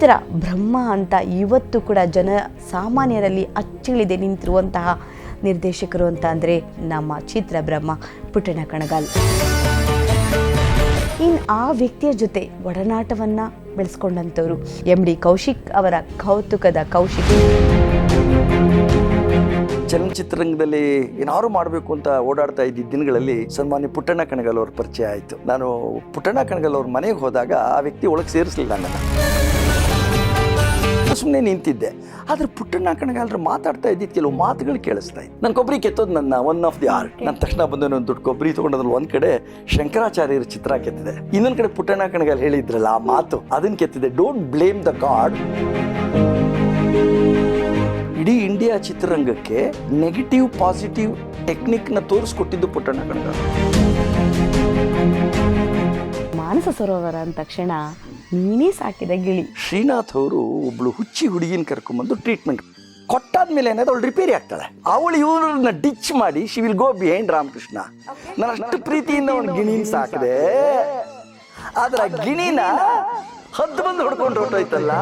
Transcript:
ಚಿತ್ರ ಬ್ರಹ್ಮ ಅಂತ ಇವತ್ತು ಕೂಡ ಜನ ಸಾಮಾನ್ಯರಲ್ಲಿ ಅಚ್ಚಿಳಿದೆ ನಿಂತಿರುವಂತಹ ನಿರ್ದೇಶಕರು ಅಂತ ಅಂದರೆ ನಮ್ಮ ಚಿತ್ರ ಬ್ರಹ್ಮ ಪುಟ್ಟಣ ಕಣಗಾಲ್. ಇನ್ನು ಆ ವ್ಯಕ್ತಿಯ ಜೊತೆ ಒಡನಾಟವನ್ನು ಬೆಳೆಸ್ಕೊಂಡಂಥವ್ರು ಎಂ ಡಿ ಕೌಶಿಕ್ ಅವರ ಕೌತುಕದ ಕೌಶಿಕ್. ಚಲನಚಿತ್ರರಂಗದಲ್ಲಿ ಏನಾದ್ರು ಮಾಡಬೇಕು ಅಂತ ಓಡಾಡ್ತಾ ಇದ್ದ ದಿನಗಳಲ್ಲಿ ಸನ್ಮಾನ್ಯ ಪುಟ್ಟಣ್ಣ ಕಣಗಲ್ ಅವ್ರ ಪರಿಚಯ ಆಯಿತು. ನಾನು ಪುಟ್ಟಣ್ಣ ಕಣಗಲ್ ಅವ್ರ ಮನೆಗೆ ಹೋದಾಗ ಆ ವ್ಯಕ್ತಿ ಒಳಗೆ ಸೇರಿಸಲಿಲ್ಲ ನನ್ನನ್ನು ಸುಮ್ಮನೆ ನಿಂತಿದ್ದೆ. ಆದ್ರೆ ಪುಟ್ಟಣ್ಣ ಕಣಗಾಲರು ಮಾತಾಡ್ತಾ ಇದ್ದಿದ್ದು ಕೆಲವು ಮಾತುಗಳು ಕೇಳಿಸ್ತಾ ಇತ್ತು ನನ್ನ ಕೊಬ್ಬರಿ ಕೆತ್ತೋದು ನನ್ನ ಒನ್ ಆಫ್ ದಿ ಆರ್ಟ್ ನನ್ನ ತಕ್ಷಣ ಬಂದು ಒಂದು ದುಡ್ಡು ಕೊಬ್ಬರಿ ತೊಗೊಂಡದ್ರಲ್ಲಿ ಒಂದು ಕಡೆ ಶಂಕರಾಚಾರ್ಯರ ಚಿತ್ರ ಕೆತ್ತಿದೆ. ಇನ್ನೊಂದು ಕಡೆ ಪುಟ್ಟಣ್ಣ ಕಣಗಾಲ್ ಹೇಳಿದ್ರಲ್ಲ ಆ ಮಾತು ಅದನ್ನ ಕೆತ್ತಿದೆ. ಡೋಂಟ್ ಬ್ಲೇಮ್ ದ ಗಾಡ್ ಇಡೀ ಇಂಡಿಯಾ ಚಿತ್ರರಂಗಕ್ಕೆ ನೆಗೆಟಿವ್ ಪಾಸಿಟಿವ್ ಟೆಕ್ನಿಕ್ನ ತೋರಿಸ್ಕೊಟ್ಟಿದ್ದು ಪುಟ್ಟಣ್ಣ ಕಣಗಾಲ್ ಮಾನಸ ಸರೋವರ ಅಂದ ತಕ್ಷಣ ನೀನೇ ಸಾಕಿದ ಗಿಳಿ. ಶ್ರೀನಾಥ್ ಅವರು ಒಬ್ಳು ಹುಚ್ಚಿ ಹುಡುಗಿನ ಕರ್ಕೊಂಡ್ಬಂದು ಟ್ರೀಟ್ಮೆಂಟ್ ಕೊಟ್ಟಾದ್ಮೇಲೆ ಏನಾದ್ರು ಅವಳು ರಿಪೇರಿ ಆಗ್ತಾಳೆ. ಅವಳು ಇವ್ರನ್ನ ಡಿಚ್ ಮಾಡಿ she will go behind Ramakrishna. ನಾನು ಅಷ್ಟು ಪ್ರೀತಿಯಿಂದ ಒಂದು ಗಿಣಿನ ಸಾಕಿದೆ. ಆದ್ರೆ ಆ ಗಿಣಿನ ಹದ್ದು ಬಂದು ಹೊಡ್ಕೊಂಡು ಹೊರಟೋಯ್ತಲ್ಲ